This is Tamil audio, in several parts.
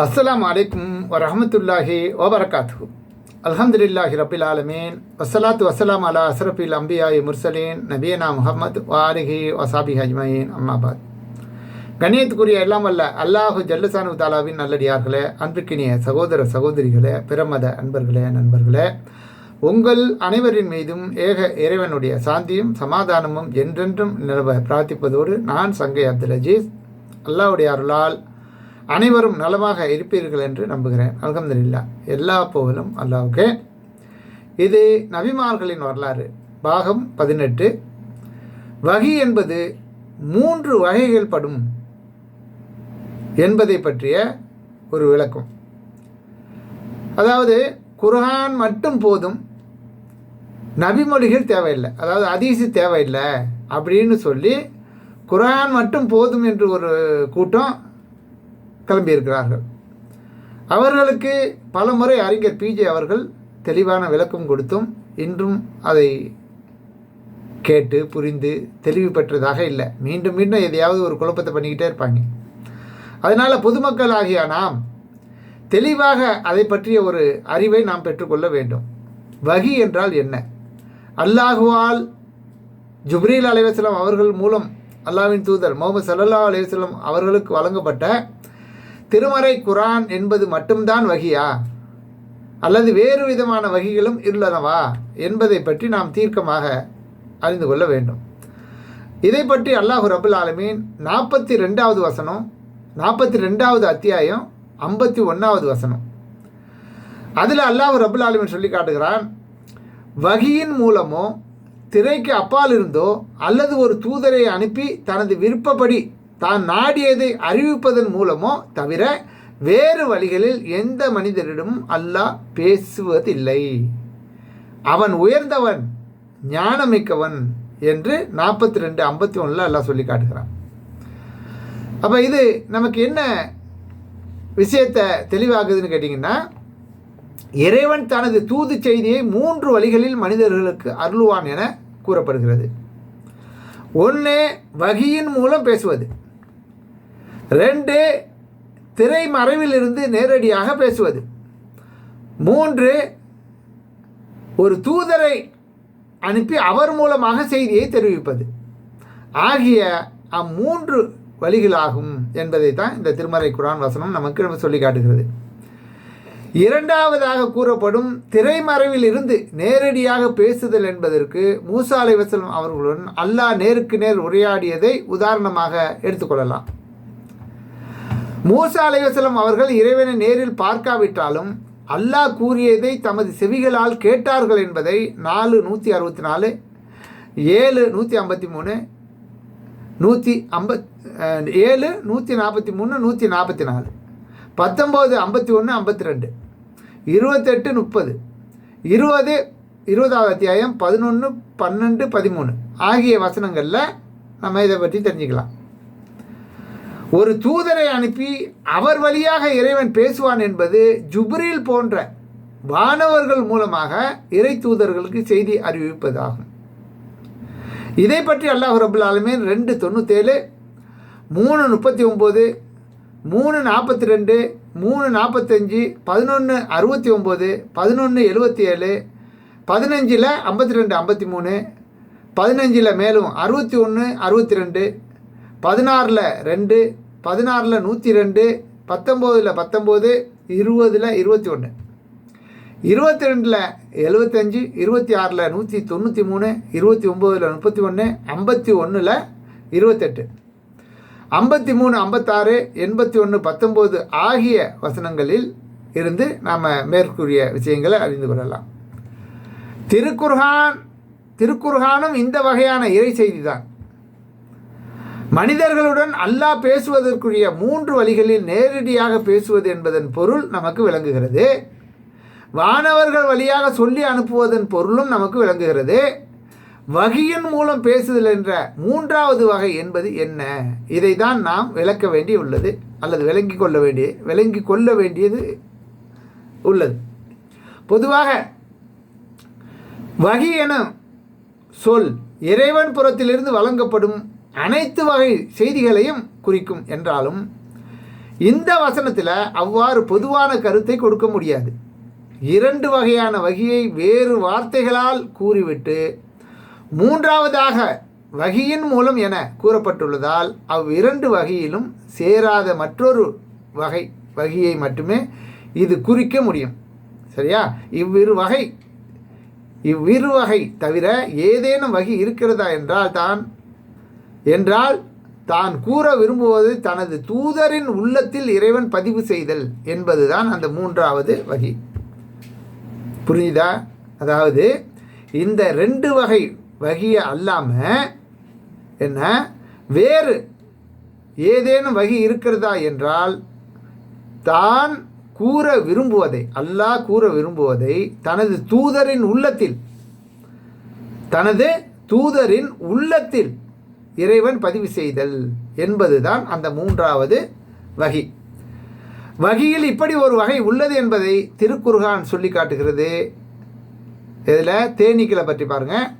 அஸ்லாம் அலைக்கும் வரமத்துல்லாஹி ஓபரகாத்து அல்ஹம்துலில்லாஹி ரபில் ஆலமீன். வசலாத்து வசலாம் அலா அசரபில் அம்பியாய் முர்சலீன். நபியனா முகமது வாரிஹி வசாபி ஹஜ்மயின் அம்மாபாத் கண்ணியத்துக்குரிய எல்லாம் வல்ல அல்லாஹு ஜல்லுசானு தாலாவின் நல்லடியார்களே அன்பிற்கினிய சகோதர சகோதரிகளே பிரமத அன்பர்களே நண்பர்களே உங்கள் அனைவரின் மீதும் ஏக இறைவனுடைய சாந்தியும் சமாதானமும் என்றென்றும் நிலவ பிரார்த்திப்பதோடு நான் சங்கை அப்துல் அஜீஸ் அல்லாவுடைய அருளால் அனைவரும் நலமாக இருப்பீர்கள் என்று நம்புகிறேன். அல்ஹம்துலில்லாஹ் எல்லா போகலும் அல்லாவுக்கே. இது நபிமார்களின் வரலாறு. பாகம் பதினெட்டு. வகி என்பது மூன்று வகைகள் படும் என்பதை பற்றிய ஒரு விளக்கம். அதாவது குர்ஹான் மட்டும் போதும் நபிமொழிகள் தேவையில்லை. அதாவது அதிசி தேவையில்லை அப்படின்னு சொல்லி குர்ஆன் மட்டும் போதும் என்று ஒரு கூட்டம் கிளம்பியிருக்கிறார்கள். அவர்களுக்கு பல முறை அறிஞர் பிஜே அவர்கள் தெளிவான விளக்கம் கொடுத்தும் இன்றும் அதை கேட்டு புரிந்து தெளிவு பெற்றதாக இல்லை. மீண்டும் மீண்டும் எதையாவது ஒரு குழப்பத்தை பண்ணிக்கிட்டே இருப்பாங்க. அதனால் பொதுமக்கள் ஆகிய நாம் தெளிவாக அதை பற்றிய ஒரு அறிவை நாம் பெற்றுக்கொள்ள வேண்டும். வகி என்றால் என்ன? அல்லாஹுவால் ஜுப்ரீல் அலைவாஸ்லாம் அவர்கள் மூலம் அல்லாவின் தூதர் முகமது சல்லா அலைவாஸ்லாம் அவர்களுக்கு வழங்கப்பட்ட திருமறை குரான் என்பது மட்டும்தான் வகியா? அல்லது வேறு விதமான வகிகளும் உள்ளனவா என்பதை பற்றி நாம் தீர்க்கமாக அறிந்து கொள்ள வேண்டும். இதை பற்றி அல்லாஹு ரபுல் ஆலமீன் நாற்பத்தி ரெண்டாவது வசனம் நாற்பத்தி ரெண்டாவது அத்தியாயம் ஐம்பத்தி ஒன்றாவது வசனம். அதில் அல்லாஹு ரபுல் ஆலமீன் சொல்லி காட்டுகிறான் வகியின் மூலமோ திரைக்கு அப்பால் இருந்தோ அல்லது ஒரு தூதரை அனுப்பி தனது விருப்பப்படி தான் நாடியதை அறிவிப்பதன் மூலமோ தவிர வேறு வழிகளில் எந்த மனிதரிடமும் அல்லாஹ் பேசுவதில்லை. அவன் உயர்ந்தவன் ஞானமிக்கவன் என்று நாற்பத்தி ரெண்டு ஐம்பத்தி ஒன்றில் அல்லாஹ் சொல்லி காட்டுகிறான். அப்போ இது நமக்கு என்ன விஷயத்தை தெளிவாகுதுன்னு கேட்டிங்கன்னா இறைவன் தனது தூது செய்தியை மூன்று வழிகளில் மனிதர்களுக்கு அருளுவான் என கூறப்படுகிறது. ஒன்று வகியின் மூலம் பேசுவது. ரெண்டு திரைமறைவிலிருந்து நேரடியாக பேசுவது. மூன்று ஒரு தூதரை அனுப்பி அவர் மூலமாக செய்தியை தெரிவிப்பது. ஆகிய அம்மூன்று வழிகளாகும் என்பதை தான் இந்த திருமறை குரான் வசனம் நமக்கு நம்ம சொல்லி காட்டுகிறது. இரண்டாவதாக கூறப்படும் திரைமறைவில் இருந்து நேரடியாக பேசுதல் என்பதற்கு மூசா அலைவசலம் அவர்களுடன் அல்லாஹ் நேருக்கு நேர் உரையாடியதை உதாரணமாக எடுத்துக்கொள்ளலாம் மூசா அலைவசலம் அவர்கள் இறைவனை நேரில் பார்க்காவிட்டாலும் அல்லாஹ் கூறியதை தமது செவிகளால் கேட்டார்கள் என்பதை நாலு நூற்றி அறுபத்தி நாலு ஏழு நூற்றி ஐம்பத்தி மூணு நூற்றி ஐம்பத் ஏழு நூற்றி நாற்பத்தி மூணு நூற்றி நாற்பத்தி நாலு பத்தொம்போது ஐம்பத்தி ஒன்று ஐம்பத்தி ரெண்டு இருபத்தெட்டு முப்பது இருபது இருபதாவது அத்தியாயம் பதினொன்று பன்னெண்டு பதிமூணு ஆகிய வசனங்களில் நம்ம இதை பற்றி தெரிஞ்சுக்கலாம். ஒரு தூதரை அனுப்பி அவர் வழியாக இறைவன் பேசுவான் என்பது ஜுப்ரீல் போன்ற வானவர்கள் மூலமாக இறை தூதர்களுக்கு செய்தி அறிவிப்பதாகும். இதை பற்றி அல்லாஹ் ரபுல் ஆலமீன் ரெண்டு தொண்ணூற்றேழு மூணு முப்பத்தி ஒம்பது மூணு நாற்பத்தி ரெண்டு மூணு நாற்பத்தஞ்சு பதினொன்று அறுபத்தி ஒம்பது பதினொன்று எழுபத்தி ஏழு பதினஞ்சில் ஐம்பத்தி ரெண்டு ஐம்பத்தி மூணு பதினஞ்சில் மேலும் அறுபத்தி ஒன்று அறுபத்தி ரெண்டு பதினாறில் ரெண்டு பதினாறில் நூற்றி ரெண்டு பத்தொம்போதில் பத்தொம்போது இருபதில் இருபத்தி ஒன்று இருபத்தி ரெண்டில் எழுபத்தஞ்சி இருபத்தி ஆறில் நூற்றி தொண்ணூற்றி மூணு இருபத்தி ஒம்போதில் முப்பத்தி ஒன்று ஐம்பத்தி ஒன்றில் இருபத்தெட்டு. ஐம்பத்தி மூணு ஐம்பத்தாறு எண்பத்தி ஒன்று பத்தொம்போது ஆகிய வசனங்களில் இருந்து நாம் மேற்கூறிய விஷயங்களை அறிந்து கொள்ளலாம். திருக்குர்ஹான் திருக்குர்ஹானும் இந்த வகையான இறை செய்தி தான் மனிதர்களுடன் அல்லாஹ் பேசுவதற்குரிய மூன்று வழிகளில் நேரடியாக பேசுவது என்பதன் பொருள் நமக்கு விளங்குகிறது. வானவர்கள் வழியாக சொல்லி அனுப்புவதன் பொருளும் நமக்கு விளங்குகிறது. வகையின் மூலம் பேசுதல் என்ற மூன்றாவது வகை என்பது என்ன? இதை தான் நாம் விளக்க வேண்டி உள்ளது அல்லது விளங்கி கொள்ள வேண்டிய விளங்கி கொள்ள வேண்டியது உள்ளது. பொதுவாக வகி என சொல் இறைவன் புறத்திலிருந்து வழங்கப்படும் அனைத்து வகை செய்திகளையும் குறிக்கும் என்றாலும் இந்த வசனத்தில் அவ்வாறு பொதுவான கருத்தை கொடுக்க முடியாது. இரண்டு வகையான வகையை வேறு வார்த்தைகளால் கூறிவிட்டு மூன்றாவதாக வகையின் மூலம் என கூறப்பட்டுள்ளதால் அவ்விரண்டு வகையிலும் சேராத மற்றொரு வகை வகையை மட்டுமே இது குறிக்க முடியும். சரியா? இவ்விரு வகை இவ்விரு வகை தவிர ஏதேனும் வகை இருக்கிறதா என்றால் தான் என்றால் தான் கூற விரும்புவது தனது தூதரின் உள்ளத்தில் இறைவன் பதிவு செய்தல் என்பதுதான் அந்த மூன்றாவது வகை. புரியுதா? அதாவது இந்த ரெண்டு வகை வகையை அல்லாமல் என்ன? வேறு ஏதேனும் வகி இருக்கிறதா என்றால் தான் கூற விரும்புவதை அல்லாஹ் கூற விரும்புவதை தனது தூதரின் உள்ளத்தில் தனது தூதரின் உள்ளத்தில் இறைவன் பதிவு செய்தல் என்பதுதான் அந்த மூன்றாவது வகி. வகையில் இப்படி ஒரு வகை உள்ளது என்பதை திருக்குர்கான் சொல்லி காட்டுகிறது இதில் தேனீக்களை பற்றி பாருங்கள்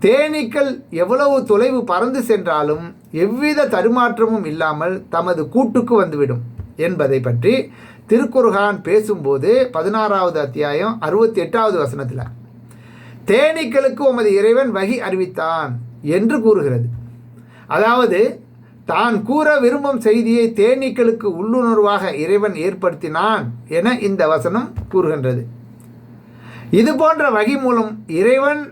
தேனீக்கள் எவ்வளவு தொலைவு பறந்து சென்றாலும் எவ்வித தருமாற்றமும் இல்லாமல் தமது கூட்டுக்கு வந்துவிடும் என்பதை பற்றி திருக்குர்கான் பேசும்போது பதினாறாவது அத்தியாயம் அறுபத்தி எட்டாவது வசனத்தில் தேனீக்களுக்கு உமது இறைவன் வகி அறிவித்தான் என்று கூறுகிறது. அதாவது தான் கூற விரும்பும் செய்தியை தேனீக்களுக்கு உள்ளுணர்வாக இறைவன் ஏற்படுத்தினான் என இந்த வசனம் கூறுகின்றது. இது போன்ற வகை மூலம் இறைவன்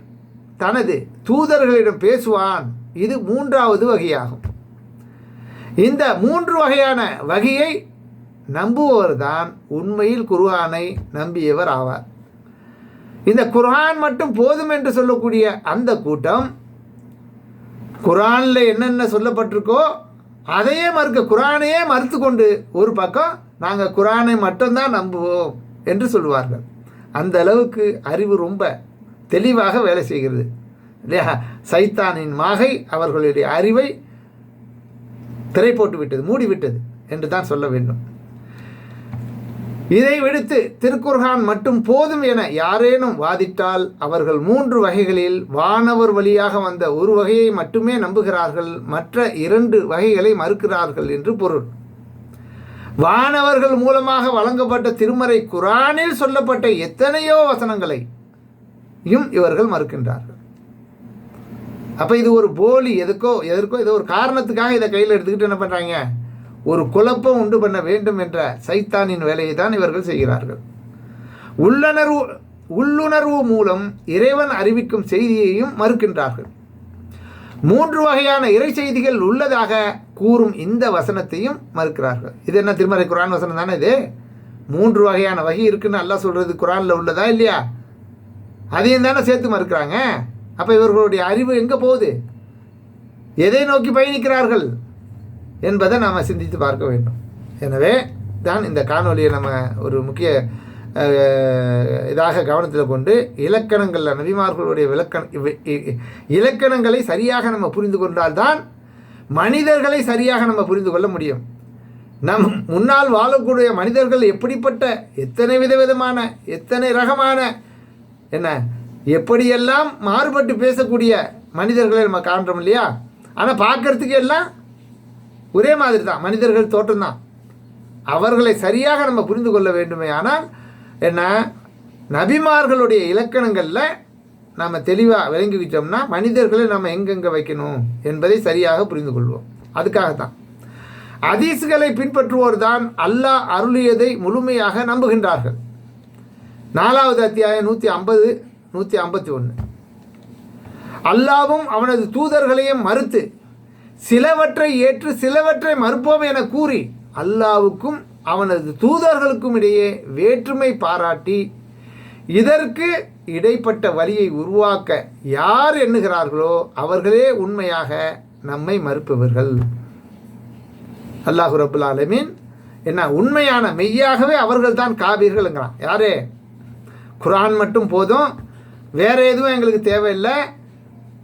தனது தூதர்களிடம் பேசுவான். இது மூன்றாவது வகையாகும். இந்த மூன்று வகையான வகையை நம்புபவர் தான் உண்மையில் குர்ஆனை நம்பியவர் ஆவார். இந்த குர்ஆன் மட்டும் போதும் என்று சொல்லக்கூடிய அந்த கூட்டம் குரானில் என்னென்ன சொல்லப்பட்டிருக்கோ அதையே மறுக்க குரானையே மறுத்து கொண்டு ஒரு பக்கம் நாங்கள் குரானை மட்டும்தான் நம்புவோம் என்று சொல்லுவார்கள். அந்த அளவுக்கு அறிவு ரொம்ப தெளிவாக வேலை செய்கிறது. இல்லையா? சைத்தானின் மாகை அவர்களுடைய அறிவை திரை போட்டு விட்டது மூடிவிட்டது என்று தான் சொல்ல வேண்டும். இதை விடுத்து திருக்குர்ஹான் மட்டும் போதும் என யாரேனும் வாதிட்டால் அவர்கள் மூன்று வகைகளில் வானவர் வழியாக வந்த ஒரு வகையை மட்டுமே நம்புகிறார்கள். மற்ற இரண்டு வகைகளை மறுக்கிறார்கள் என்று பொருள். வானவர்கள் மூலமாக வழங்கப்பட்ட திருமறை குரானில் சொல்லப்பட்ட எத்தனையோ வசனங்களை இவர்கள் மறுக்கின்றார்கள். அப்போ இது ஒரு போலி எதுக்கோ எதற்கோ ஏதோ ஒரு காரணத்துக்காக இதை கையில் எடுத்துக்கிட்டு என்ன பண்ணுறாங்க ஒரு குழப்பம் உண்டு பண்ண வேண்டும் என்ற சைத்தானின் வேலையை தான் இவர்கள் செய்கிறார்கள். உள்ளுணர்வு உள்ளுணர்வு மூலம் இறைவன் அறிவிக்கும் செய்தியையும் மறுக்கின்றார்கள். மூன்று வகையான இறை செய்திகள் உள்ளதாக கூறும் இந்த வசனத்தையும் மறுக்கிறார்கள். இது என்ன திருமறை குரான் வசனம் தானே இது? மூன்று வகையான வகை இருக்குன்னு நல்லா சொல்கிறது குரானில் உள்ளதா இல்லையா? அதையும் தானே சேர்த்து மறுக்கிறாங்க. அப்போ இவர்களுடைய அறிவு எங்கே போகுது? எதை நோக்கி பயணிக்கிறார்கள்? என்பதை நாம் சிந்தித்து பார்க்க வேண்டும். எனவே தான் இந்த காணொலியை நம்ம ஒரு முக்கிய இதாக கவனத்தில் கொண்டு இலக்கணங்களில் நபிமார்களுடைய விளக்கண இலக்கணங்களை சரியாக நம்ம புரிந்து கொண்டால்தான் மனிதர்களை சரியாக நம்ம புரிந்து கொள்ள முடியும். நம் முன்னால் வாழக்கூடிய மனிதர்கள் எப்படிப்பட்ட எத்தனை விதவிதமான எத்தனை ரகமான என்ன எப்படியெல்லாம் மாறுபட்டு பேசக்கூடிய மனிதர்களை நம்ம காண்றோம் இல்லையா? ஆனால் பார்க்கறதுக்கு எல்லாம் ஒரே மாதிரி தான். மனிதர்கள் தோற்றம் தான். அவர்களை சரியாக நம்ம புரிந்து கொள்ள வேண்டுமே ஆனால் என்ன? நபிமார்களுடைய இலக்கணங்களில் நாம் தெளிவாக விளங்கிக்கிட்டோம்னா மனிதர்களை நம்ம எங்கெங்கே வைக்கணும் என்பதை சரியாக புரிந்து கொள்வோம். அதுக்காகத்தான். அதீசுகளை பின்பற்றுவோர் தான் அல்லாஹ் அருளியதை முழுமையாக நம்புகின்றார்கள். நாலாவது அத்தியாயம் நூற்றி ஐம்பது நூற்றி ஐம்பத்தி ஒன்று அல்லாவும் அவனது தூதர்களையும் மறுத்து சிலவற்றை ஏற்று சிலவற்றை மறுப்போம் என கூறி அல்லாவுக்கும் அவனது தூதர்களுக்கும் இடையே வேற்றுமை பாராட்டி இதற்கு இடைப்பட்ட வழியை உருவாக்க யார் எண்ணுகிறார்களோ அவர்களே உண்மையாக நம்மை மறுப்பவர்கள். அல்லாஹு ரபுல் ஆலமீன் என்ன உண்மையான மெய்யாகவே அவர்கள் தான் காபீர்கள்ங்கிறான் யாரே? குரான் மட்டும் போதும் வேறு எதுவும் எங்களுக்கு தேவையில்லை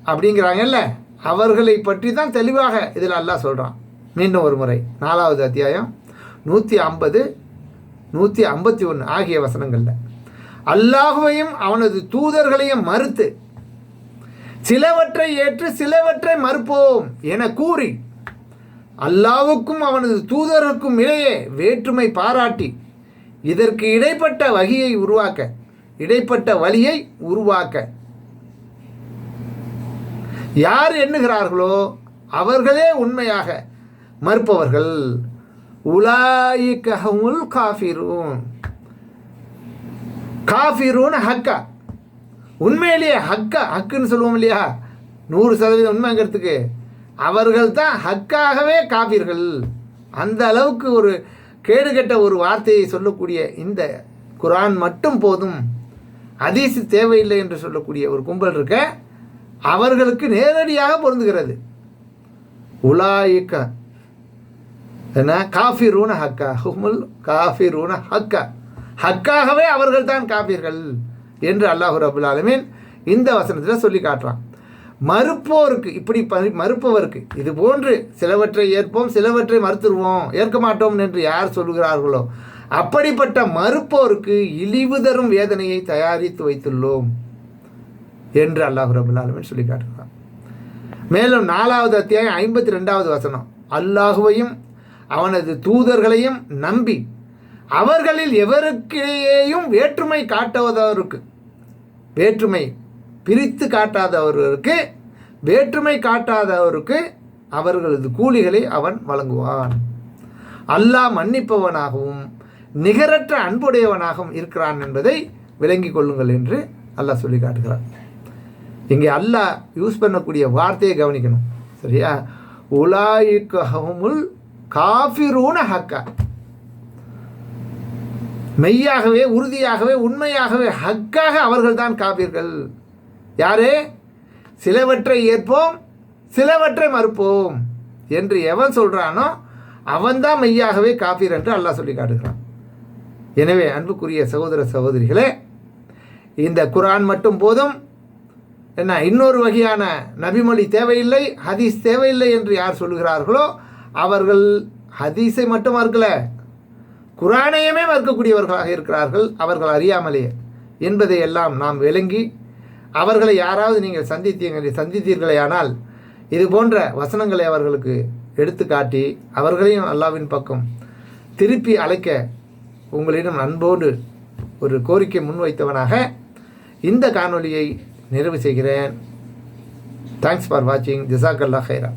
அப்படிங்கிறாங்கல்ல? அவர்களை பற்றி தான் தெளிவாக இதில் அல்லாஹ் சொல்கிறான் மீண்டும் ஒரு முறை நாலாவது அத்தியாயம் நூற்றி ஐம்பது நூற்றி ஐம்பத்தி ஒன்று ஆகிய வசனங்களில். அல்லாஹுவையும் அவனது தூதர்களையும் மறுத்து சிலவற்றை ஏற்று சிலவற்றை மறுப்போம் என கூறி அல்லாவுக்கும் அவனது தூதருக்கும் இடையே வேற்றுமை பாராட்டி இதற்கு இடைப்பட்ட வகையை உருவாக்க இடைப்பட்ட வழியை உருவாக்க யார் எண்ணுகிறார்களோ அவர்களே உண்மையாக மறுப்பவர்கள் உலாயிக்கஹமுல் காஃபிரூன். காஃபிரூன் ஹக்கா. உண்மையிலேயே ஹக்கா ஹக்குன்னு சொல்லுவோம் இல்லையா? நூறு சதவீதம் உண்மைங்கிறதுக்கு அவர்கள் தான் ஹக்காகவே காப்பீர்கள் அந்த அளவுக்கு ஒரு கேடுகெட்ட ஒரு வார்த்தையை சொல்லக்கூடிய இந்த குரான் மட்டும் போதும். அதீசு தேவையில்லை என்று சொல்லக்கூடிய ஒரு கும்பல் இருக்க அவர்களுக்கு நேரடியாக பொருந்துகிறது. உலாயிக்க. என்ன? காஃபிரூன ஹக்கா. ஹுமுல் காஃபிரூன ஹக்கா. ஹக்காகவே அவர்கள் தான் காப்பீர்கள் என்று அல்லாஹு ரபுல் ஆலமீன் இந்த வசனத்தில் சொல்லி காட்டுறான். மறுப்போருக்கு இப்படி ப- மறுப்பவருக்கு இது போன்று சிலவற்றை ஏற்போம் சிலவற்றை மறுத்துருவோம் ஏற்க மாட்டோம் என்று யார் சொல்கிறார்களோ அப்படிப்பட்ட மறுப்போருக்கு இழிவு தரும் வேதனையை தயாரித்து வைத்துள்ளோம். என்று அல்லாஹ் ரபுல்லாலுமே சொல்லி காட்டுகிறான். மேலும் நாலாவது அத்தியாயம் ஐம்பத்தி ரெண்டாவது வசனம். அல்லாஹுவையும் அவனது தூதர்களையும் நம்பி அவர்களில் எவருக்கிடையேயும் வேற்றுமை காட்டுவதற்கு வேற்றுமை பிரித்து காட்டாதவர்களுக்கு வேற்றுமை காட்டாதவருக்கு அவர்களது கூலிகளை அவன் வழங்குவான். அல்லாஹ் மன்னிப்பவனாகவும் நிகரற்ற அன்புடையவனாகவும் இருக்கிறான் என்பதை விளங்கிக் கொள்ளுங்கள் என்று அல்லாஹ் சொல்லி காட்டுகிறான். இங்கே அல்லாஹ் யூஸ் பண்ணக்கூடிய வார்த்தையை கவனிக்கணும். சரியா? உலாயிக்கஹமுல் காஃபிரூன ஹக்கா. மெய்யாகவே உறுதியாகவே உண்மையாகவே ஹக்காக அவர்கள்தான் காப்பீர்கள் யாரே? சிலவற்றை ஏற்போம் சிலவற்றை மறுப்போம். என்று எவன் சொல்கிறானோ அவன்தான் மெய்யாகவே காப்பீர் என்று அல்லாஹ் சொல்லி காட்டுகிறான். எனவே அன்புக்குரிய சகோதர சகோதரிகளே இந்த குரான் மட்டும் போதும். என்ன இன்னொரு வகையான நபிமொழி தேவையில்லை ஹதீஸ் தேவையில்லை என்று யார் சொல்லுகிறார்களோ அவர்கள் ஹதீஸை மட்டும் மறுக்கல. குரானையுமே மறுக்கக்கூடியவர்களாக இருக்கிறார்கள் அவர்கள் அறியாமலே என்பதை எல்லாம் நாம் விளங்கி அவர்களை யாராவது நீங்கள் சந்தித்தீங்க சந்தித்தீர்களேயானால் இது போன்ற வசனங்களை அவர்களுக்கு எடுத்து காட்டி அவர்களையும் அல்லாவின் பக்கம் திருப்பி அழைக்க உங்களிடம் அன்போடு ஒரு கோரிக்கை முன்வைத்தவனாக இந்த காணொலியை நிறைவு செய்கிறேன். தேங்க்ஸ் ஃபார் வாட்சிங் ஜிசாக்கல்லா ஹைரா